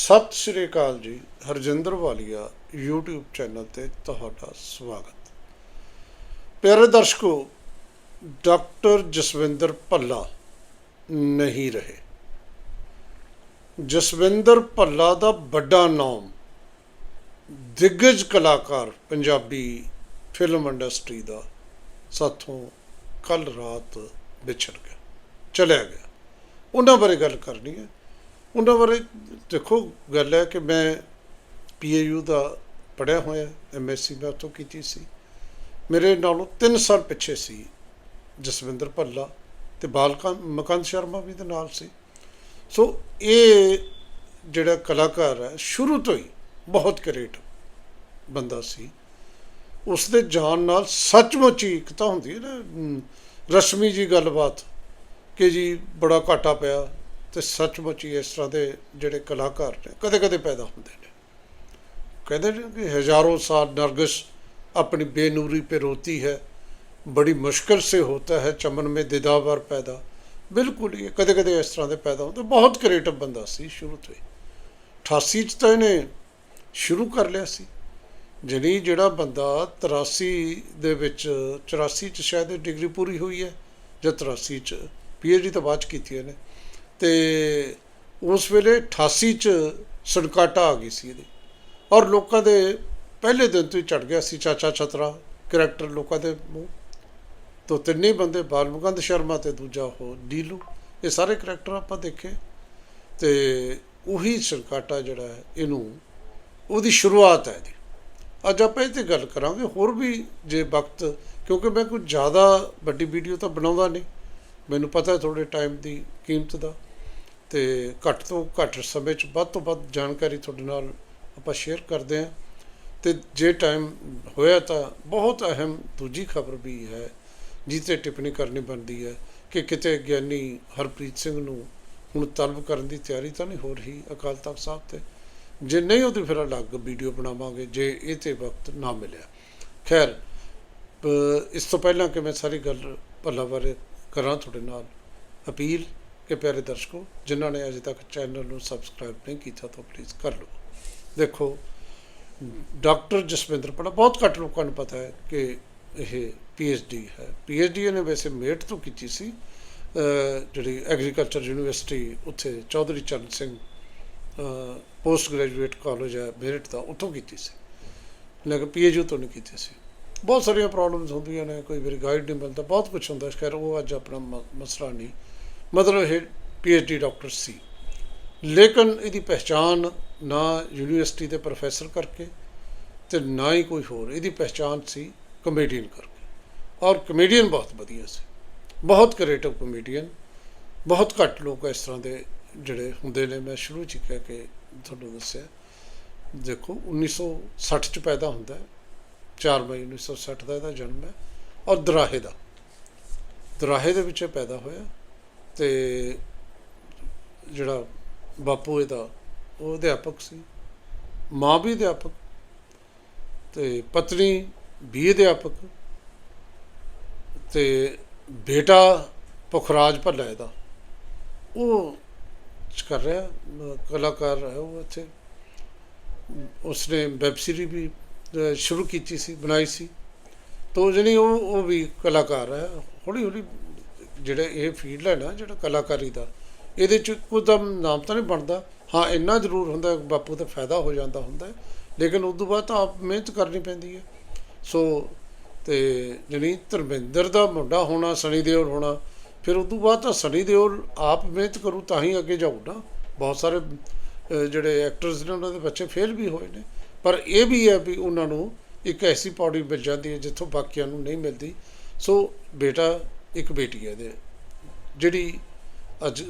ਸਤਿ ਸ਼੍ਰੀ ਅਕਾਲ ਜੀ, ਹਰਜਿੰਦਰ ਵਾਲੀਆ, YouTube channel ਤੇ ਤੁਹਾਡਾ ਸਵਾਗਤ। ਪਿਆਰੇ ਦਰਸ਼ਕੋ ਡਾਕਟਰ ਜਸਵਿੰਦਰ ਭੱਲਾ ਨਹੀਂ ਰਹੇ। ਜਸਵਿੰਦਰ ਭੱਲਾ ਦਾ ਵੱਡਾ ਨਾਮ ਦਿੱਗਜ ਕਲਾਕਾਰ, ਪੰਜਾਬੀ ਫਿਲਮ ਇੰਡਸਟਰੀ ਦਾ ਸਾਥੋਂ ਕੱਲ ਰਾਤ ਵਿਛੜ ਗਿਆ, ਚਲਿਆ ਗਿਆ। ਉਹਨਾਂ ਬਾਰੇ ਗੱਲ ਕਰਨੀ ਹੈ। ਉਹਨਾਂ ਬਾਰੇ ਦੇਖੋ, ਗੱਲ ਹੈ ਕਿ ਮੈਂ ਪੀਏਯੂ ਦਾ ਪੜਿਆ ਹੋਇਆ ਐਮਐਸਸੀ ਮੈਂ ਉੱਥੋਂ ਕੀਤੀ ਸੀ। ਮੇਰੇ ਨਾਲੋਂ 3 ਸਾਲ ਪਿੱਛੇ ਸੀ ਜਸਵਿੰਦਰ ਭੱਲਾ ਤੇ ਬਾਲਕਾ, ਮਕੰਦ ਸ਼ਰਮਾ ਵੀ ਦੇ ਨਾਲ ਸੀ। ਸੋ ਇਹ ਜਿਹੜਾ ਕਲਾਕਾਰ ਹੈ, ਸ਼ੁਰੂ ਤੋਂ ਹੀ ਬਹੁਤ ਕ੍ਰੀਏਟਿਵ ਬੰਦਾ ਸੀ। ਉਸ ਦੇ ਜਾਣ ਨਾਲ ਸੱਚਮੁੱਚ ਇੱਕ ਤਾਂ ਹੁੰਦੀ ਹੈ ਨਾ ਰਸਮੀ ਜੀ ਗੱਲਬਾਤ ਕਿ ਜੀ ਬੜਾ ਘਾਟਾ ਪਿਆ ਤੇ ਸੱਚਮੁੱਚ ਹੀ ਇਸ ਤਰ੍ਹਾਂ ਦੇ ਜਿਹੜੇ ਕਲਾਕਾਰ ਨੇ, ਕਦੇ-ਕਦੇ ਪੈਦਾ ਹੁੰਦੇ ਨੇ। ਕਹਿੰਦੇ ਨੇ ਕਿ ਹਜ਼ਾਰੋਂ ਸਾਲ ਨਰਗਸ ਆਪਣੀ ਬੇਨੂਰੀ पे ਰੋਤੀ ਹੈ, ਬੜੀ मुश्किल ਸੇ होता ਹੈ, ਚਮਨ ਮੇ दिदावर ਪੈਦਾ। ਬਿਲਕੁਲ ਹੀ ਕਦੇ ਕਦੇ ਇਸ ਤਰ੍ਹਾਂ ਦੇ ਪੈਦਾ ਹੁੰਦੇ। ਬਹੁਤ ਕ੍ਰੀਏਟਿਵ ਬੰਦਾ ਸੀ, ਸ਼ੁਰੂ ਤੋਂ ਹੀ। 88 ਚ ਤਾਂ ਇਹਨੇ ਸ਼ੁਰੂ ਕਰ ਲਿਆ ਸੀ। ਜਿਹੜੀ ਜਿਹੜਾ ਬੰਦਾ 83 ਦੇ ਵਿੱਚ 84 ਚ ਸ਼ਾਇਦ ਡਿਗਰੀ ਪੂਰੀ ਹੋਈ ਹੈ, ਜਾਂ 83 ਚ ਪੀਐਚਡੀ ਤਾਂ ਬਾਅਦ ਚ ਕੀਤੀ ਇਹਨੇ। ਤੇ ਉਸ ਵੇਲੇ 88 ਚ ਸੜਕਾਟਾ ਆ ਗਈ ਸੀ ਇਹਦੀ। ਔਰ ਲੋਕਾਂ ਦੇ ਪਹਿਲੇ ਦਿਨ ਤੋਂ ਹੀ ਚੜ ਗਿਆ ਸੀ ਚਾਚਾ ਛਤਰਾ ਕਰੈਕਟਰ ਲੋਕਾਂ ਦੇ ਮੂੰਹ। ਤੋਂ ਤਿੰਨੇ ਹੀ ਬੰਦੇ ਬਾਲਮੁਕੰਦ ਸ਼ਰਮਾ ਤੇ ਦੂਜਾ ਹੋ ਡੀਲੂ ਇਹ ਸਾਰੇ ਕਰੈਕਟਰ ਆਪਾਂ ਦੇਖੇ। ਤੇ ਉਹੀ ਸੜਕਾਟਾ ਜਿਹੜਾ ਹੈ, ਇਹਨੂੰ ਉਹਦੀ ਸ਼ੁਰੂਆਤ ਹੈ ਇਹਦੀ। ਅੱਜ ਆਪਾਂ ਇਹ ਤੇ ਗੱਲ ਕਰਾਂਗੇ, ਹੋਰ ਵੀ ਜੇ ਵਕਤ, ਕਿਉਂਕਿ ਮੈਂ ਕੋਈ ਜ਼ਿਆਦਾ ਵੱਡੀ ਵੀਡੀਓ ਤਾਂ ਬਣਾਉਂਦਾ ਨਹੀਂ। ਮੈਨੂੰ ਪਤਾ ਥੋੜੇ ਟਾਈਮ ਦੀ ਕੀਮਤ ਦਾ। ਤੇ ਘੱਟ ਤੋਂ ਘੱਟ ਸਮੇਂ 'ਚ ਵੱਧ ਤੋਂ ਵੱਧ ਜਾਣਕਾਰੀ ਤੁਹਾਡੇ ਨਾਲ ਆਪਾਂ ਸ਼ੇਅਰ ਕਰਦੇ ਹਾਂ। ਤੇ ਜੇ ਟਾਈਮ ਹੋਇਆ ਤਾਂ ਬਹੁਤ ਅਹਿਮ ਦੂਜੀ ਖਬਰ ਵੀ ਹੈ ਜਿਸ ਤੇ ਟਿੱਪਣੀ ਕਰਨੀ ਬਣਦੀ ਹੈ ਕਿ ਕਿਤੇ ਗਿਆਨੀ ਹਰਪ੍ਰੀਤ ਸਿੰਘ ਨੂੰ ਹੁਣ ਤਲਬ ਕਰਨ ਦੀ ਤਿਆਰੀ ਤਾਂ ਨਹੀਂ ਹੋ ਰਹੀ ਅਕਾਲ ਤਖਤ ਸਾਹਿਬ ਤੇ। ਜੇ ਨਹੀਂ ਉਹਦੀ ਫਿਰ ਅਲੱਗ ਵੀਡੀਓ ਬਣਾਵਾਂਗੇ ਜੇ ਇਹ ਤੇ ਵਕਤ ਨਾ ਮਿਲਿਆ। ਖੈਰ ਇਸ ਤੋਂ ਪਹਿਲਾਂ ਕਿ ਮੈਂ ਸਾਰੀ ਗੱਲ ਭੱਲਾ ਬਾਰੇ ਕਰਾਂ ਤੁਹਾਡੇ ਨਾਲ ਅਪੀਲ ਕਿ ਪਿਆਰੇ ਦਰਸ਼ਕੋ, ਜਿਨ੍ਹਾਂ ਨੇ ਅਜੇ ਤੱਕ ਚੈਨਲ ਨੂੰ ਸਬਸਕ੍ਰਾਈਬ ਨਹੀਂ ਕੀਤਾ ਤਾਂ ਪਲੀਜ਼ ਕਰ ਲਓ। ਦੇਖੋ, ਡਾਕਟਰ ਜਸਵਿੰਦਰ ਪੜਾ ਬਹੁਤ ਘੱਟ ਲੋਕਾਂ ਨੂੰ ਪਤਾ ਹੈ ਕਿ ਇਹ ਡੀ ਹੈ। ਡੀ ਇਹਨੇ ਵੈਸੇ ਮੇਟ ਤੋਂ ਕੀਤੀ ਸੀ ਜਿਹੜੀ ਐਗਰੀਕਲਚਰ ਯੂਨੀਵਰਸਿਟੀ ਉੱਥੇ Chaudhary Charan Singh post graduate college ਹੈ ਮੇਰਟ ਦਾ ਉੱਥੋਂ ਕੀਤੀ ਸੀ। ਲੇਕਿਨ ਪੀਐਚਯੂ ਤੋਂ ਨਹੀਂ ਕੀਤੀ ਸੀ। ਬਹੁਤ ਸਾਰੀਆਂ ਪ੍ਰੋਬਲਮਸ ਹੁੰਦੀਆਂ ਨੇ, ਕੋਈ ਵਾਰੀ ਗਾਈਡ ਨਹੀਂ ਮਿਲਦਾ, ਬਹੁਤ ਕੁਝ ਹੁੰਦਾ। ਖੈਰ, ਉਹ ਅੱਜ ਆਪਣਾ ਮ- ਮਸਲਾ ਨਹੀਂ। ਮਤਲਬ ਇਹ ਪੀਐਚਡੀ ਡਾਕਟਰ ਸੀ। ਲੇਕਿਨ ਇਹਦੀ ਪਹਿਚਾਨ ਨਾ ਯੂਨੀਵਰਸਿਟੀ ਦੇ ਪ੍ਰੋਫੈਸਰ ਕਰਕੇ ਤੇ ਨਾ ਹੀ ਕੋਈ ਹੋਰ। ਇਹਦੀ ਪਹਿਚਾਨ ਸੀ ਕਮੇਡੀਅਨ ਕਰਕੇ। ਔਰ ਕਮੇਡੀਅਨ ਬਹੁਤ ਵਧੀਆ ਸੀ। ਬਹੁਤ ਕ੍ਰੀਏਟਿਵ ਕਮੇਡੀਅਨ ਬਹੁਤ ਘੱਟ ਲੋਕ ਇਸ ਤਰ੍ਹਾਂ ਦੇ ਜਿਹੜੇ ਹੁੰਦੇ ਨੇ। ਮੈਂ ਸ਼ੁਰੂ ਚ ਹੀ ਕਹਿ ਕੇ ਤੁਹਾਨੂੰ ਦੱਸਿਆ। ਦੇਖੋ 1960 ਚ ਪੈਦਾ ਹੁੰਦਾ ਹੈ। 4 ਮਈ 1960 ਦਾ ਇਹਦਾ ਜਨਮ ਹੈ। ਔਰ ਦਰਾਹੇ ਦਾ। ਦਰਾਹੇ ਦੇ ਵਿੱਚ ਇਹ ਪੈਦਾ ਹੋਇਆ। ਤੇ ਜਿਹੜਾ ਬਾਪੂ ਇਹਦਾ, ਉਹ ਅਧਿਆਪਕ ਸੀ। ਮਾਂ ਵੀ ਅਧਿਆਪਕ ਤੇ ਪਤਨੀ ਵੀ ਅਧਿਆਪਕ ਤੇ ਬੇਟਾ ਪੁਖਰਾਜ ਭੱਲਾ ਇਹਦਾ। ਉਹ ਕਰ ਰਿਹਾ, ਕਲਾਕਾਰ ਹੈ ਉਹ ਇੱਥੇ। ਉਸਨੇ ਵੈਬ ਸੀਰੀ ਵੀ ਸ਼ੁਰੂ ਕੀਤੀ ਸੀ, ਬਣਾਈ ਸੀ। ਤੋ ਜਣੀ ਉਹ ਉਹ ਵੀ ਕਲਾਕਾਰ ਹੈ ਹੌਲੀ ਹੌਲੀ ਜਿਹੜਾ ਇਹ ਫੀਲਡ ਹੈ ਨਾ, ਜਿਹੜਾ ਕਲਾਕਾਰੀ ਦਾ, ਇਹਦੇ ਚ ਕੁਦਮ ਨਾਮ ਤਾਂ ਨਹੀਂ ਬਣਦਾ। ਹਾਂ, ਇੰਨਾ ਜ਼ਰੂਰ ਹੁੰਦਾ ਬਾਪੂ ਦਾ ਫਾਇਦਾ ਹੋ ਜਾਂਦਾ ਹੁੰਦਾ ਲੇਕਿਨ ਉਸ ਤੋਂ ਬਾਅਦ ਤਾਂ ਆਪ ਮਿਹਨਤ ਕਰਨੀ ਪੈਂਦੀ ਹੈ। ਸੋ, ਤੇ ਜਣੀ ਧਰਮਿੰਦਰ ਦਾ ਮੁੰਡਾ ਹੋਣਾ ਸਨੀ ਦਿਓਲ ਹੋਣਾ, ਫਿਰ ਉਸ ਤੋਂ ਬਾਅਦ ਤਾਂ ਸਨੀ ਦਿਓਲ ਆਪ ਮਿਹਨਤ ਕਰੂ, ਤਾਂ ਹੀ ਅੱਗੇ ਜਾਊ ਨਾ। ਬਹੁਤ ਸਾਰੇ ਜਿਹੜੇ ਐਕਟਰਸ ਨੇ, ਉਹਨਾਂ ਦੇ ਬੱਚੇ ਫੇਲ ਵੀ ਹੋਏ ਨੇ। ਪਰ ਇਹ ਵੀ ਹੈ ਵੀ ਉਹਨਾਂ ਨੂੰ ਇੱਕ ਐਸੀ ਪੌੜੀ ਮਿਲ ਜਾਂਦੀ ਹੈ ਜਿੱਥੋਂ ਬਾਕੀਆਂ ਨੂੰ ਨਹੀਂ ਮਿਲਦੀ। ਸੋ ਬੇਟਾ ਇੱਕ ਬੇਟੀ ਹੈ ਇਹਦੇ। ਜਿਹੜੀ ਅੱਜ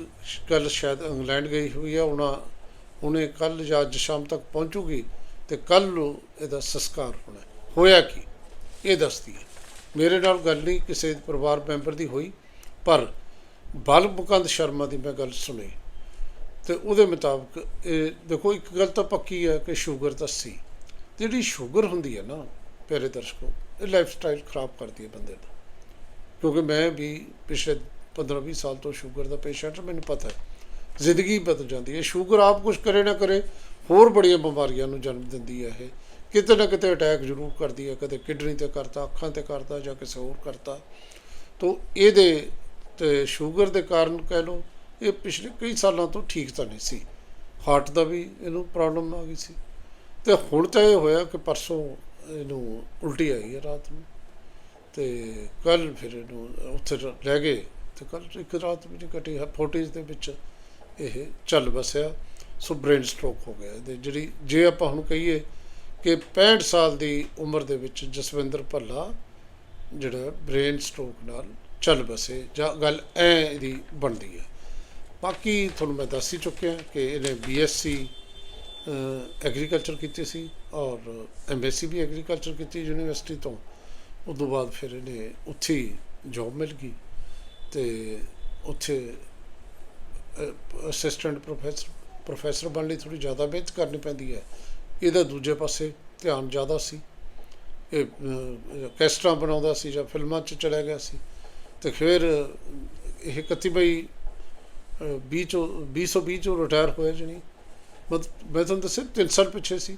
ਕੱਲ ਸ਼ਾਇਦ ਇੰਗਲੈਂਡ ਗਈ ਹੋਈ ਹੈ ਉਹਨਾਂ, ਉਹਨੇ ਕੱਲ ਜਾਂ ਅੱਜ ਸ਼ਾਮ ਤੱਕ ਪਹੁੰਚੂਗੀ ਤੇ ਕੱਲ ਨੂੰ ਇਹਦਾ ਸੰਸਕਾਰ ਹੋਣਾ। ਹੋਇਆ ਕੀ? ਇਹ ਦੱਸਦੀ ਹੈ। ਮੇਰੇ ਨਾਲ ਗੱਲ ਨਹੀਂ ਕਿਸੇ ਪਰਿਵਾਰ ਮੈਂਬਰ ਦੀ ਹੋਈ, ਪਰ ਬਲ ਮੁਕੰਦ ਸ਼ਰਮਾ ਦੀ ਮੈਂ ਗੱਲ ਸੁਣੀ ਤੇ ਉਹਦੇ ਮੁਤਾਬਕ ਇਹ ਦੇਖੋ, ਇੱਕ ਗੱਲ ਤਾਂ ਪੱਕੀ ਹੈ ਕਿ ਸ਼ੂਗਰ ਤਾਂ ਸੀ। ਜਿਹੜੀ ਸ਼ੂਗਰ ਹੁੰਦੀ ਹੈ ਨਾ, ਪਿਆਰੇ ਦਰਸ਼ਕੋ, ਇਹ ਲਾਈਫ ਸਟਾਈਲ ਖਰਾਬ ਕਰਦੀ ਹੈ ਬੰਦੇ ਦਾ। ਕਿਉਂਕਿ ਮੈਂ ਵੀ ਪਿਛਲੇ 15-20 ਸਾਲ ਤੋਂ ਸ਼ੂਗਰ ਦਾ ਪੇਸ਼ੈਂਟ ਮੈਨੂੰ ਪਤਾ ਹੈ। ਜ਼ਿੰਦਗੀ ਬਦਲ ਜਾਂਦੀ ਹੈ। ਸ਼ੂਗਰ ਆਪ ਕੁਝ ਕਰੇ ਨਾ ਕਰੇ, ਹੋਰ ਬੜੀਆਂ ਬਿਮਾਰੀਆਂ ਨੂੰ ਜਨਮ ਦਿੰਦੀ ਹੈ ਇਹ। ਕਿਤੇ ਨਾ ਕਿਤੇ ਅਟੈਕ ਜ਼ਰੂਰ ਕਰਦੀ ਹੈ, ਕਦੇ ਕਿਡਨੀ ਤੇ ਕਰਤਾ, ਅੱਖਾਂ ਤੇ ਕਰਤਾ ਜਾਂ ਕਿਸੇ ਹੋਰ ਕਰਤਾ। ਤੋਂ ਇਹਦੇ ਤੇ ਸ਼ੂਗਰ ਦੇ ਕਾਰਨ ਕਹਿ ਲਓ, ਇਹ ਪਿਛਲੇ ਕਈ ਸਾਲਾਂ ਤੋਂ ਠੀਕ ਤਾਂ ਨਹੀਂ ਸੀ। ਹਾਰਟ ਦਾ ਵੀ ਇਹਨੂੰ ਪ੍ਰੋਬਲਮ ਆ ਗਈ ਸੀ। ਤੇ ਹੁਣ ਤਾਂ ਇਹ ਹੋਇਆ ਕਿ ਪਰਸੋਂ ਇਹਨੂੰ ਉਲਟੀ ਆਈ ਹੈ ਰਾਤ ਨੂੰ। ਤੇ ਕੱਲ ਫਿਰ ਇਹਨੂੰ ਉੱਥੇ ਰ- ਲੈ ਗਏ ਤੇ ਕੱਲ ਇੱਕ ਰਾਤ ਵੀ ਨਹੀਂ ਕੱਟੀ, ਹੈ 40s ਦੇ ਵਿੱਚ ਇਹ ਚੱਲ ਬਸਿਆ ਸੋ ਬ੍ਰੇਨ ਸਟ੍ਰੋਕ ਹੋ ਗਿਆ ਤੇ ਜਿਹੜੀ, ਜੇ ਆਪਾਂ ਹੁਣ ਕਹੀਏ ਕਿ 65 ਸਾਲ ਦੀ ਉਮਰ ਦੇ ਵਿੱਚ ਜਸਵਿੰਦਰ ਭੱਲਾ ਜਿਹੜਾ ਬ੍ਰੇਨ ਸਟ੍ਰੋਕ ਨਾਲ ਚੱਲ ਬਸੇ ਜਾਂ ਗੱਲ ਐ ਇਹਦੀ ਬਣਦੀ ਹੈ ਬਾਕੀ ਤੁਹਾਨੂੰ ਮੈਂ ਦੱਸ ਹੀ ਚੁੱਕਿਆ ਕਿ ਇਹਨੇ ਬੀਐਸਸੀ ਐਗਰੀਕਲਚਰ ਕੀਤੀ ਸੀ ਔਰ ਐਮਐਸਸੀ ਵੀ ਐਗਰੀਕਲਚਰ ਕੀਤੀ ਯੂਨੀਵਰਸਿਟੀ ਤੋਂ। ਉਸ ਤੋਂ ਬਾਅਦ ਫਿਰ ਇਹਨੇ ਉੱਥੇ ਜੌਬ ਮਿਲ ਗਈ ਤੇ ਉੱਥੇ ਅਸਿਸਟੈਂਟ ਪ੍ਰੋਫੈਸਰ ਪ੍ਰੋਫੈਸਰ ਬਣਨ ਲਈ ਥੋੜੀ ਜ਼ਿਆਦਾ ਮਿਹਨਤ ਕਰਨੀ ਪੈਂਦੀ ਹੈ। ਇਹਦਾ ਦੂਜੇ ਪਾਸੇ ਧਿਆਨ ਜ਼ਿਆਦਾ ਸੀ। ਇਹ ਅਹ, ਬਣਾਉਂਦਾ ਸੀ ਜਾਂ ਫਿਲਮਾਂ 'ਚ ਚਲਾ ਗਿਆ ਸੀ। ਤੇ ਫਿਰ ਇਹ 31 ਮਈ ਅਹ, 20 ਚੋਂ 2020 ਚੋਂ ਰਿਟਾਇਰ ਹੋਇਆ ਜਣੀ। ਮਤਲਬ ਮੈਂ ਤੁਹਾਨੂੰ ਦੱਸਿਆ 3 ਸਾਲ ਪਿੱਛੇ ਸੀ।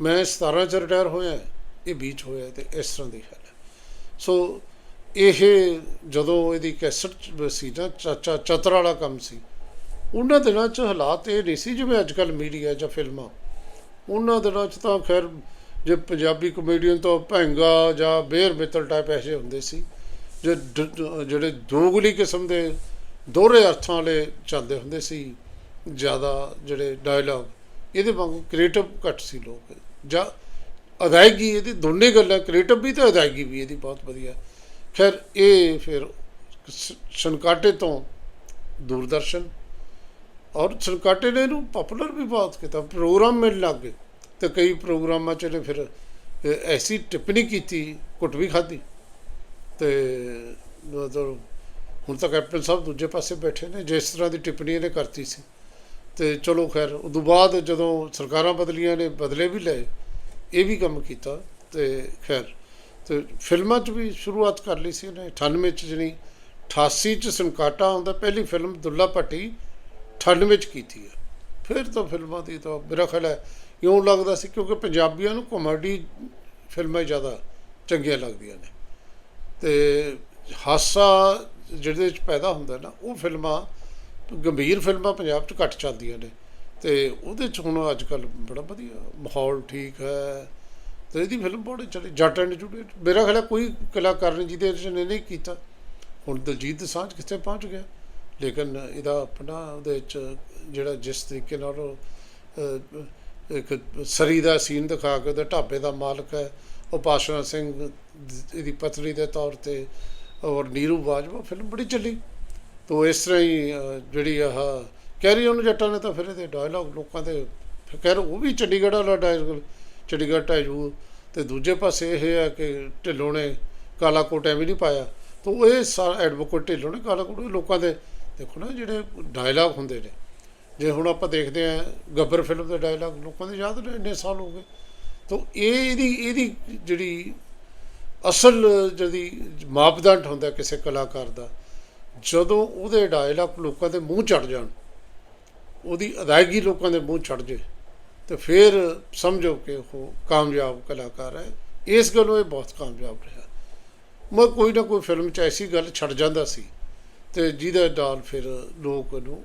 ਮੈਂ 17 ਚ ਰਿਟਾਇਰ ਹੋਇਆ। ਇਹ ਬੀਚ ਹੋਇਆ ਤੇ ਇਸ ਤਰ੍ਹਾਂ ਦੀ ਹਾਲ ਹੈ। ਸੋ ਇਹ ਜਦੋਂ ਇਹਦੀ ਕੈਸਟ ਸੀ ਨਾ ਚਾਚਾ ਚਤਰ ਵਾਲਾ ਕੰਮ ਸੀ, ਉਹਨਾਂ ਦਿਨਾਂ ਚ ਹਾਲਾਤ ਇਹ ਨਹੀਂ ਸੀ ਜਿਵੇਂ ਅੱਜ ਕੱਲ ਮੀਡੀਆ ਜਾਂ ਫਿਲਮਾਂ। ਉਹਨਾਂ ਦਿਨਾਂ ਚ ਤਾਂ ਖੈਰ, ਜੇ ਪੰਜਾਬੀ ਕਮੇਡੀਅਨ ਤੋਂ ਭੈਂਗਾ ਜਾਂ ਬੇਰ ਮਿੱਤਲ ਟਾਈਪ ਐਸੇ ਹੁੰਦੇ ਸੀ, ਜੇ ਜਿਹੜੇ ਦੋਗਲੀ ਕਿਸਮ ਦੇ ਦੋਹਰੇ ਅਰਥਾਂ ਵਾਲੇ ਚੱਲਦੇ ਹੁੰਦੇ ਸੀ, ਜ਼ਿਆਦਾ ਜਿਹੜੇ ਡਾਇਲੌਗ ਇਹਦੇ ਵਾਂਗੂ ਕ੍ਰੀਏਟਿਵ ਘੱਟ ਸੀ ਲੋਕ। ਜਾਂ ਅਦਾਇਗੀ ਇਹਦੀ ਦੋਨੇ ਗੱਲਾਂ ਕ੍ਰੀਏਟਿਵ ਵੀ ਤੇ ਅਦਾਇਗੀ ਵੀ ਇਹਦੀ ਬਹੁਤ ਵਧੀਆ। ਖੈਰ, ਇਹ ਫਿਰ ਸ- ਸਨਕਾਟੇ ਤੋਂ ਦੂਰਦਰਸ਼ਨ ਔਰ ਸਨਕਾਟੇ ਨੇ ਇਹਨੂੰ ਪਪੂਲਰ ਵੀ ਬਹੁਤ ਕੀਤਾ। ਪ੍ਰੋਗਰਾਮ ਮਿਲਣ ਲੱਗ ਗਏ ਤੇ ਕਈ ਪ੍ਰੋਗਰਾਮਾਂ 'ਚ ਇਹਨੇ ਫਿਰ ਐਸੀ ਟਿੱਪਣੀ ਕੀਤੀ ਕੁੱਟ ਵੀ ਖਾਧੀ ਤੇ ਮਤਲਬ ਹੁਣ ਤਾਂ ਕੈਪਟਨ ਸਾਹਿਬ ਦੂਜੇ ਪਾਸੇ ਬੈਠੇ ਨੇ, ਜਿਸ ਤਰ੍ਹਾਂ ਦੀ ਟਿੱਪਣੀ ਇਹਨੇ ਕਰਤੀ ਸੀ। ਤੇ ਚਲੋ ਖੈਰ, ਉਦੋਂ ਬਾਅਦ ਜਦੋਂ ਸਰਕਾਰਾਂ ਬਦਲੀਆਂ ਨੇ, ਬਦਲੇ ਵੀ ਲਏ ਇਹ ਵੀ ਕੰਮ ਕੀਤਾ ਤੇ ਖੈਰ, ਤੇ ਫਿਲਮਾਂ 'ਚ ਵੀ ਸ਼ੁਰੂਆਤ ਕਰ ਲਈ ਸੀ ਇਹਨੇ 98 'ਚ ਜਣੀ 88 'ਚ ਸੰਕਾਟਾ ਆਉਂਦਾ, ਪਹਿਲੀ ਫਿਲਮ ਦੁੱਲਾ ਭੱਟੀ 98 'ਚ ਕੀਤੀ ਹੈ ਫਿਰ ਤਾਂ ਫਿਲਮਾਂ ਦੀ ਤਾਂ ਮੇਰਾ ਖਿਆਲ ਹੈ ਇਉਂ ਲੱਗਦਾ ਸੀ ਕਿਉਂਕਿ ਪੰਜਾਬੀਆਂ ਨੂੰ ਕਾਮੇਡੀ ਫਿਲਮਾਂ ਜ਼ਿਆਦਾ ਚੰਗੀਆਂ ਲੱਗਦੀਆਂ ਨੇ। ਤੇ ਹਾਸਾ ਜਿਹਦੇ ਵਿੱਚ ਪੈਦਾ ਹੁੰਦਾ ਨਾ, ਉਹ ਫਿਲਮਾਂ, ਗੰਭੀਰ ਫਿਲਮਾਂ ਪੰਜਾਬ 'ਚ ਘੱਟ ਚੱਲਦੀਆਂ ਨੇ। ਤੇ ਉਹਦੇ 'ਚ ਹੁਣ ਅੱਜ ਕੱਲ ਬੜਾ ਵਧੀਆ ਮਾਹੌਲ ਠੀਕ ਹੈ। ਤੇ ਇਹਦੀ ਫਿਲਮ ਬੜੀ ਚੱਲੀ ਜੱਟ ਐਂਡ ਜੂਲੀਅਟ ਮੇਰਾ ਖਿਆਲ ਕੋਈ ਕਲਾਕਾਰ ਨੇ ਜਿਹਦੇ 'ਚ ਨੇ ਨਹੀਂ ਕੀਤਾ। ਹੁਣ ਦਲਜੀਤ ਸਾਂਝ ਕਿੱਥੇ ਪਹੁੰਚ ਗਿਆ? ਲੇਕਿਨ ਇਹਦਾ ਆਪਣਾ ਉਹਦੇ 'ਚ ਜਿਹੜਾ ਜਿਸ ਤਰੀਕੇ ਨਾਲ ਉਹ ਇੱਕ ਸਰੀ ਦਾ ਸੀਨ ਦਿਖਾ ਕੇ ਉਹਦੇ ਢਾਬੇ ਦਾ ਮਾਲਕ ਹੈ, ਉਹ ਪਾਸ਼ਾ ਸਿੰਘ ਇਹਦੀ ਪਤਨੀ ਦੇ ਤੌਰ ਤੇ, ਔਰ ਨੀਰੂ ਬਾਜਵਾ ਫਿਲਮ ਬੜੀ ਚੱਲੀ। ਤੋ ਇਸ ਤਰ੍ਹਾਂ ਹੀ ਜਿਹੜੀ ਆਹ ਕੈਰੀ ਉਹਨੂੰ ਜੱਟਾਂ ਨੇ ਤਾਂ ਫਿਰ ਇਹਦੇ ਡਾਇਲੌਗ ਲੋਕਾਂ ਦੇ, ਫਿਰ ਖੈਰ ਉਹ ਵੀ ਚੰਡੀਗੜ੍ਹ ਵਾਲਾ ਡਾਇਲੌਗ ਚੰਡੀਗੜ੍ਹ ਟਾਈਜੂ ਤੇ ਦੂਜੇ ਪਾਸੇ ਇਹ ਆ ਕਿ ਢਿੱਲੋਂ ਨੇ ਕਾਲਾ ਕੋਟ ਐਵੇਂ ਨਹੀਂ ਪਾਇਆ। ਤਾਂ ਇਹ ਸਾਰਾ ਐਡਵੋਕੇਟ ਢਿੱਲੋਂ ਨੇ ਕਾਲਾ ਕੋਟ ਲੋਕਾਂ ਦੇ, ਦੇਖੋ ਨਾ ਜਿਹੜੇ ਡਾਇਲੌਗ ਹੁੰਦੇ ਨੇ, ਜੇ ਹੁਣ ਆਪਾਂ ਦੇਖਦੇ ਆ ਗੱਬਰ ਫਿਲਮ ਦੇ ਡਾਇਲੌਗ ਲੋਕਾਂ ਦੇ ਯਾਦ ਨੇ ਇੰਨੇ ਸਾਲ ਹੋ ਗਏ। ਤਾਂ ਇਹ ਇਹਦੀ ਇਹਦੀ ਜਿਹੜੀ ਅਸਲ ਜਿਹੜੀ ਮਾਪਦੰਡ ਹੁੰਦਾ ਕਿਸੇ ਕਲਾਕਾਰ ਦਾ, ਜਦੋਂ ਉਹਦੇ ਡਾਇਲੌਗ ਲੋਕਾਂ ਦੇ ਮੂੰਹ ਚੜ ਜਾਣ ਉਹਦੀ ਅਦਾਇਗੀ ਲੋਕਾਂ ਦੇ ਮੂੰਹ ਛੱਡ ਜੇ, ਤੇ ਫਿਰ ਸਮਝੋ ਕਿ ਉਹ ਕਾਮਯਾਬ ਕਲਾਕਾਰ ਹੈ। ਇਸ ਗੱਲੋਂ ਇਹ ਬਹੁਤ ਕਾਮਯਾਬ ਰਿਹਾ। ਮੈਂ ਕੋਈ ਨਾ ਕੋਈ ਫਿਲਮ 'ਚ ਐਸੀ ਗੱਲ ਛੱਡ ਜਾਂਦਾ ਸੀ, ਤੇ ਜਿਹਦੇ ਨਾਲ ਫਿਰ ਲੋਕ ਉਹਨੂੰ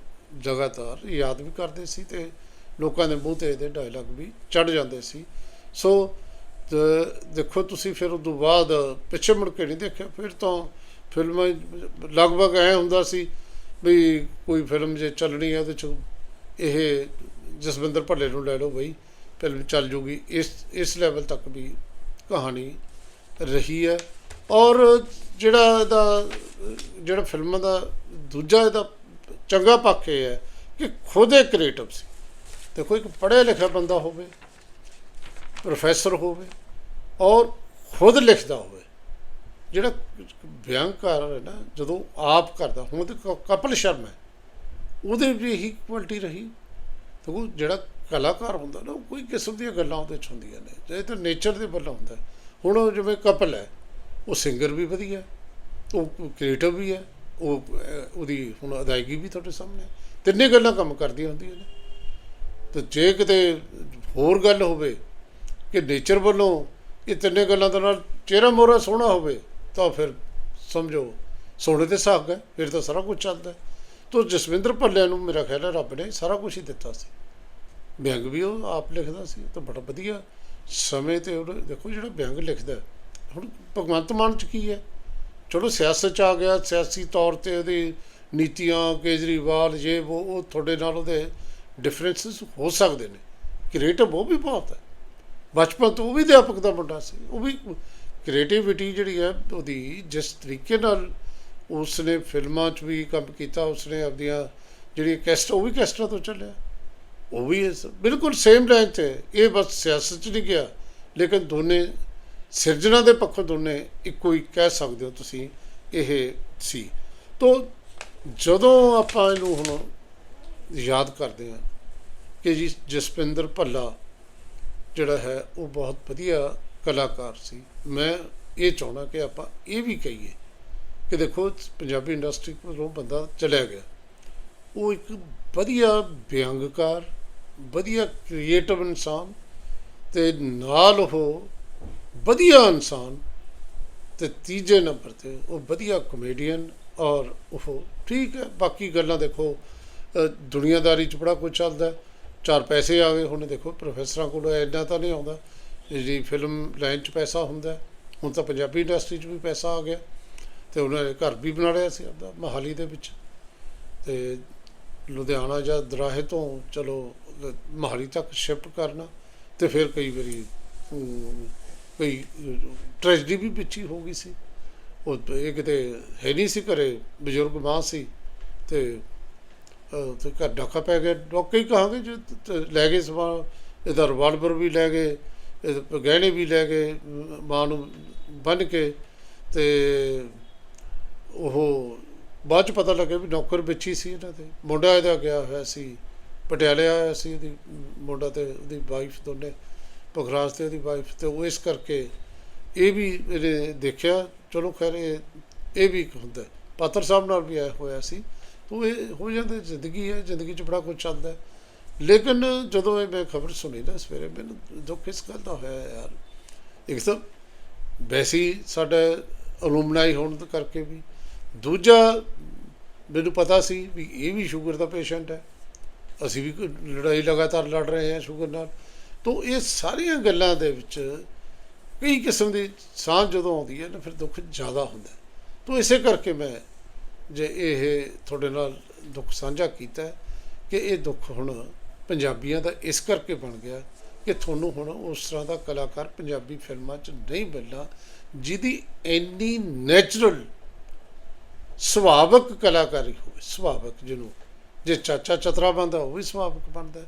ਲਗਾਤਾਰ ਯਾਦ ਵੀ ਕਰਦੇ ਸੀ ਤੇ ਲੋਕਾਂ ਦੇ ਮੂੰਹ ਤੇ ਇਹਦੇ ਡਾਇਲੌਗ ਵੀ ਚੜ ਜਾਂਦੇ ਸੀ। ਸੋ ਦੇਖੋ ਤੁਸੀਂ ਫਿਰ ਉਦੋਂ ਬਾਅਦ ਪਿੱਛੇ ਮੁੜ ਕੇ ਨਹੀਂ ਦੇਖਿਆ, ਫਿਰ ਤਾਂ ਫਿਲਮਾਂ ਲਗਭਗ ਐ ਹੁੰਦਾ ਸੀ ਵੀ ਕੋਈ ਫਿਲਮ ਜੇ ਚੱਲਣੀ ਹੈ ਉਹਦੇ ਚ ਇਹ ਜਸਵਿੰਦਰ ਭੱਲੇ ਨੂੰ ਲੈ ਲਓ ਬਈ ਫਿਲਮ ਚੱਲ ਜੂਗੀ। ਇਸ ਇਸ ਲੈਵਲ ਤੱਕ ਵੀ ਕਹਾਣੀ ਰਹੀ ਹੈ। ਔਰ ਜਿਹੜਾ ਇਹਦਾ, ਜਿਹੜਾ ਫਿਲਮਾਂ ਦਾ ਦੂਜਾ ਇਹਦਾ ਚੰਗਾ ਪੱਖ ਇਹ ਹੈ ਕਿ ਖੁਦ ਇਹ ਕ੍ਰੀਏਟਿਵ ਸੀ। ਦੇਖੋ, ਇੱਕ ਪੜ੍ਹਿਆ ਲਿਖਿਆ ਬੰਦਾ ਹੋਵੇ ਪ੍ਰੋਫੈਸਰ ਹੋਵੇ, ਔਰ ਖੁਦ ਲਿਖਦਾ ਹੋਵੇ। ਜਿਹੜਾ ਬਿਆਨਕਾਰ ਹੈ ਨਾ, ਜਦੋਂ ਆਪ ਕਰਦਾ, ਹੁਣ ਤੇ ਕ- ਕਪਿਲ ਸ਼ਰਮਾ ਉਹਦੇ ਵੀ ਇਹੀ ਕੁਆਲਿਟੀ ਰਹੀ। ਤੇ ਜਿਹੜਾ ਕਲਾਕਾਰ ਹੁੰਦਾ ਨਾ, ਉਹ ਕੋਈ ਕਿਸਮ ਦੀਆਂ ਗੱਲਾਂ ਉਹਦੇ ਚ ਹੁੰਦੀਆਂ ਨੇ। ਇਹ ਤਾਂ ਨੇਚਰ ਦੇ ਵੱਲੋਂ ਹੁੰਦਾ ਹੁਣ ਉਹ ਜਿਵੇਂ ਕਪਲ ਹੈ, ਉਹ ਸਿੰਗਰ ਵੀ ਵਧੀਆ ਉਹ ਕ੍ਰੀਏਟਿਵ ਵੀ ਹੈ, ਉਹ ਉਹਦੀ ਹੁਣ ਅਦਾਇਗੀ ਵੀ ਤੁਹਾਡੇ ਸਾਹਮਣੇ ਤਿੰਨੇ ਗੱਲਾਂ ਕੰਮ ਕਰਦੀਆਂ ਹੁੰਦੀਆਂ ਨੇ। ਤੇ ਜੇ ਕਿਤੇ ਹੋਰ ਗੱਲ ਹੋਵੇ ਕਿ ਨੇਚਰ ਵੱਲੋਂ ਇਹ ਤਿੰਨੇ ਗੱਲਾਂ ਦੇ ਨਾਲ ਚਿਹਰਾ ਮੋਹਰਾ ਸੋਹਣਾ ਹੋਵੇ, ਤਾਂ ਫਿਰ ਸਮਝੋ ਸੋਹਣੇ ਤੇ ਸਾਗ ਹੈ ਫਿਰ ਤਾਂ ਸਾਰਾ ਕੁਝ ਚੱਲਦਾ ਤੋ ਜਸਵਿੰਦਰ ਭੱਲਿਆਂ ਨੂੰ ਮੇਰਾ ਖਿਆਲ ਹੈ ਰੱਬ ਨੇ ਸਾਰਾ ਕੁਝ ਹੀ ਦਿੱਤਾ ਸੀ। ਵਿਅੰਗ ਵੀ ਉਹ ਆਪ ਲਿਖਦਾ ਸੀ ਤਾਂ ਬੜਾ ਵਧੀਆ ਸਮੇਂ ਤੇ ਉਹ ਦੇਖੋ ਜਿਹੜਾ ਵਿਅੰਗ ਲਿਖਦਾ, ਹੁਣ ਭਗਵੰਤ ਮਾਨ ਚ ਕੀ ਹੈ? ਚਲੋ ਸਿਆਸਤ ਚ ਆ ਗਿਆ, ਸਿਆਸੀ ਤੌਰ ਤੇ ਉਹਦੀ ਨੀਤੀਆਂ, ਕੇਜਰੀਵਾਲ, ਜੇ ਉਹ ਉਹ ਤੁਹਾਡੇ ਨਾਲ ਉਹਦੇ ਡਿਫਰੈਂਸਸ ਹੋ ਸਕਦੇ ਨੇ। ਕ੍ਰੀਏਟਿਵ ਉਹ ਵੀ ਬਹੁਤ ਹੈ। ਬਚਪਨ ਤੋਂ ਉਹ ਵੀ ਅਧਿਆਪਕ ਦਾ ਮੁੰਡਾ ਸੀ। ਉਹ ਵੀ ਕ੍ਰੀਏਟੀਵਿਟੀ ਜਿਹੜੀ ਹੈ ਉਹਦੀ ਜਿਸ ਤਰੀਕੇ ਨਾਲ ਉਸਨੇ ਫਿਲਮਾਂ 'ਚ ਵੀ ਕੰਮ ਕੀਤਾ, ਉਸਨੇ ਆਪਦੀਆਂ ਜਿਹੜੀ ਕੈਸਟ ਉਹ ਵੀ ਕੈਸਟਾਂ ਤੋਂ ਚੱਲਿਆ। ਉਹ ਵੀ ਇਸ ਬਿਲਕੁਲ ਸੇਮ ਲਾਈਨ ਤੇ, ਇਹ ਬਸ ਸਿਆਸਤ 'ਚ ਨਹੀਂ ਗਿਆ, ਲੇਕਿਨ ਦੋਨੇ ਸਿਰਜਣਾ ਦੇ ਪੱਖੋਂ ਦੋਨੇ ਇੱਕੋ ਹੀ ਕਹਿ ਸਕਦੇ ਹੋ ਤੁਸੀਂ, ਇਹ ਸੀ। ਤੋਂ ਜਦੋਂ ਆਪਾਂ ਇਹਨੂੰ ਹੁਣ ਯਾਦ ਕਰਦੇ ਹਾਂ ਕਿ ਜੀ ਜਸਪਿੰਦਰ ਭੱਲਾ ਜਿਹੜਾ ਹੈ, ਉਹ ਬਹੁਤ ਵਧੀਆ ਕਲਾਕਾਰ ਸੀ। ਮੈਂ ਇਹ ਚਾਹਣਾ ਕਿ ਆਪਾਂ ਇਹ ਵੀ ਕਹੀਏ ਕਿ ਦੇਖੋ, ਪੰਜਾਬੀ ਇੰਡਸਟਰੀ ਕੋਲੋਂ ਬੰਦਾ ਚਲਿਆ ਗਿਆ। ਉਹ ਇੱਕ ਵਧੀਆ ਵਿਅੰਗਕਾਰ, ਵਧੀਆ ਕ੍ਰੀਏਟਿਵ ਇਨਸਾਨ ਤੇ ਨਾਲ ਉਹ ਵਧੀਆ ਇਨਸਾਨ ਤੇ ਤੀਜੇ ਨੰਬਰ ਤੇ ਉਹ ਵਧੀਆ ਕਮੇਡੀਅਨ ਔਰ ਉਹ ਠੀਕ ਹੈ। ਬਾਕੀ ਗੱਲਾਂ ਦੇਖੋ ਦੁਨੀਆਦਾਰੀ ਚ ਬੜਾ ਕੁਝ ਚੱਲਦਾ ਚਾਰ ਪੈਸੇ ਆ ਗਏ। ਹੁਣ ਦੇਖੋ ਪ੍ਰੋਫੈਸਰਾਂ ਕੋਲ ਇੰਨਾ ਤਾਂ ਨਹੀਂ ਆਉਂਦਾ। ਜਿਹੜੀ ਫਿਲਮ ਲਾਈਨ ਚ ਪੈਸਾ ਹੁੰਦਾ ਹੁਣ ਤਾਂ ਪੰਜਾਬੀ ਇੰਡਸਟਰੀ ਚ ਵੀ ਪੈਸਾ ਆ ਗਿਆ। ਤੇ ਉਹਨਾਂ ਨੇ ਘਰ ਵੀ ਬਣਾ ਲਿਆ ਸੀ ਆਪਦਾ ਮਹਾਲੀ ਦੇ ਵਿੱਚ। ਤੇ ਲੁਧਿਆਣਾ ਜਾਂ ਦਰਾਹੇ ਤੋਂ ਚਲੋ ਲ- ਮੋਹਾਲੀ ਤੱਕ ਸ਼ਿਫਟ ਕਰਨਾ ਤੇ ਫਿਰ ਕਈ ਵਾਰੀ ਅਮ, ਕੋਈ ਟ੍ਰੈਜਡੀ ਵੀ ਪਿੱਛੀ ਹੋ ਗਈ ਸੀ। ਉਹ ਇਹ ਕਿਤੇ ਹੈ ਨਹੀਂ ਸੀ ਘਰੇ ਬਜ਼ੁਰਗ ਮਾਂ ਸੀ ਤੇ ਅਹ, ਤੇ ਘਰ ਡਾਕਾ ਪੈ ਗਿਆ। ਡੋਕੇ ਹੀ ਕਹਾਂਗੇ ਜੋ ਲੈ ਗਏ ਸਮਾਨ ਇਹਦਾ ਰਿਵਾਲਵਰ ਵੀ ਲੈ ਗਏ ਇਹਦੇ ਗਹਿਣੇ ਵੀ ਲੈ ਗਏ ਮਾਂ ਨੂੰ ਬੰਨ ਕੇ ਤੇ ਉਹ ਬਾਅਦ ਚ ਪਤਾ ਲੱਗਿਆ ਵੀ ਨੌਕਰ ਵਿੱਚ ਹੀ ਸੀ ਇਹਨਾਂ ਦੇ। ਮੁੰਡਾ ਇਹਦਾ ਗਿਆ ਹੋਇਆ ਸੀ, ਪਟਿਆਲੇ ਆਇਆ ਸੀ ਉਹਦੀ ਮੁੰਡਾ ਤੇ ਉਹਦੀ ਵਾਈਫ ਦੋਨੇ ਪਖਰਾਜ ਤੇ ਉਹਦੀ ਵਾਈਫ ਤੇ ਉਹ ਇਸ ਕਰਕੇ ਇਹ ਵੀ ਇਹਨੇ ਦੇਖਿਆ, ਚਲੋ ਖੈਰ ਇਹ ਇਹ ਵੀ ਇੱਕ ਹੁੰਦਾ। ਪਾਤਰ ਸਾਹਿਬ ਨਾਲ ਵੀ ਆਇਆ ਹੋਇਆ ਸੀ। ਉਹ ਇਹ ਹੋ ਜਾਂਦਾ, ਜ਼ਿੰਦਗੀ ਹੈ, ਜ਼ਿੰਦਗੀ 'ਚ ਬੜਾ ਕੁਝ ਚੱਲਦਾ ਲੇਕਿਨ ਜਦੋਂ ਇਹ ਮੈਂ ਖਬਰ ਸੁਣੀ ਨਾ ਸਵੇਰੇ, ਮੈਨੂੰ ਦੁੱਖ ਇਸ ਗੱਲ ਦਾ ਹੋਇਆ ਯਾਰ। ਇੱਕ ਤਾਂ ਵੈਸੇ ਸਾਡਾ ਅਲੂਮਨਾਈ ਹੋਣ ਕਰਕੇ ਵੀ ਦੂਜਾ ਮੈਨੂੰ ਪਤਾ ਸੀ ਵੀ ਇਹ ਵੀ ਸ਼ੂਗਰ ਦਾ ਪੇਸ਼ੈਂਟ ਹੈ ਅਸੀਂ ਵੀ ਲੜਾਈ ਲਗਾਤਾਰ ਲੜ ਰਹੇ ਹਾਂ ਸ਼ੂਗਰ ਨਾਲ ਤੋਂ ਇਹ ਸਾਰੀਆਂ ਗੱਲਾਂ ਦੇ ਵਿੱਚ ਕਈ ਕਿਸਮ ਦੀ ਸਾਂਝ ਜਦੋਂ ਆਉਂਦੀ ਹੈ ਨਾ, ਫਿਰ ਦੁੱਖ ਜ਼ਿਆਦਾ ਹੁੰਦਾ ਹੈ। ਤੋਂ ਇਸੇ ਕਰਕੇ ਮੈਂ ਜੇ ਇਹ ਤੁਹਾਡੇ ਨਾਲ ਦੁੱਖ ਸਾਂਝਾ ਕੀਤਾ ਕਿ ਇਹ ਦੁੱਖ ਹੁਣ ਪੰਜਾਬੀਆਂ ਦਾ ਇਸ ਕਰਕੇ ਬਣ ਗਿਆ ਕਿ ਤੁਹਾਨੂੰ ਹੁਣ ਉਸ ਤਰ੍ਹਾਂ ਦਾ ਕਲਾਕਾਰ ਪੰਜਾਬੀ ਫਿਲਮਾਂ 'ਚ ਨਹੀਂ ਮਿਲਣਾ, ਜਿਹਦੀ ਇੰਨੀ ਨੈਚੁਰਲ ਸੁਭਾਵਕ ਕਲਾਕਾਰੀ ਹੋਵੇ, ਸੁਭਾਵਕ ਜਿਹਨੂੰ ਜੇ ਚਾਚਾ ਚਤਰਾ ਬਣਦਾ, ਉਹ ਵੀ ਸੁਭਾਵਕ ਬਣਦਾ।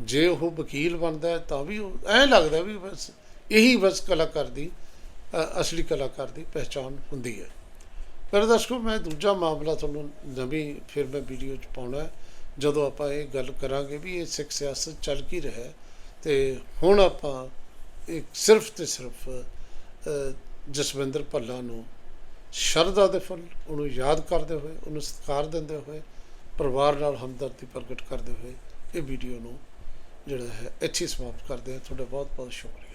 ਜੇ ਉਹ ਵਕੀਲ ਬਣਦਾ, ਤਾਂ ਵੀ ਉਹ ਐਂ ਲੱਗਦਾ ਵੀ ਬਸ ਇਹੀ ਬਸ ਕਲਾਕਾਰ ਦੀ ਅਸਲੀ ਕਲਾਕਾਰ ਦੀ ਪਹਿਚਾਨ ਹੁੰਦੀ ਹੈ। ਪਰ ਦਰਸ਼ਕੋ, ਮੈਂ ਦੂਜਾ ਮਾਮਲਾ ਤੁਹਾਨੂੰ ਨਵੀਂ ਫਿਰ ਮੈਂ ਵੀਡੀਓ ਚ ਪਾਉਣਾ ਜਦੋਂ ਆਪਾਂ ਇਹ ਗੱਲ ਕਰਾਂਗੇ ਵੀ ਇਹ ਸਿੱਖ ਸਿਆਸਤ ਚੱਲ ਕੀ ਰਿਹਾ ਹੈ, ਤੇ ਹੁਣ ਆਪਾਂ ਇੱਕ ਸਿਰਫ ਤੇ ਸਿਰਫ ਜਸਵਿੰਦਰ ਭੱਲਾ ਨੂੰ ਸ਼ਰਧਾ ਦੇ ਫੁੱਲ, ਉਹਨੂੰ ਯਾਦ ਕਰਦੇ ਹੋਏ, ਉਹਨੂੰ ਸਤਿਕਾਰ ਦਿੰਦੇ ਹੋਏ, ਪਰਿਵਾਰ ਨਾਲ ਹਮਦਰਦੀ ਪ੍ਰਗਟ ਕਰਦੇ ਹੋਏ ਇਹ ਵੀਡੀਓ ਨੂੰ ਜਿਹੜਾ ਹੈ ਇੱਥੇ ਹੀ ਸਮਾਪਤ ਕਰਦੇ ਹਾਂ। ਤੁਹਾਡਾ ਬਹੁਤ ਬਹੁਤ ਸ਼ੁਕਰੀਆ।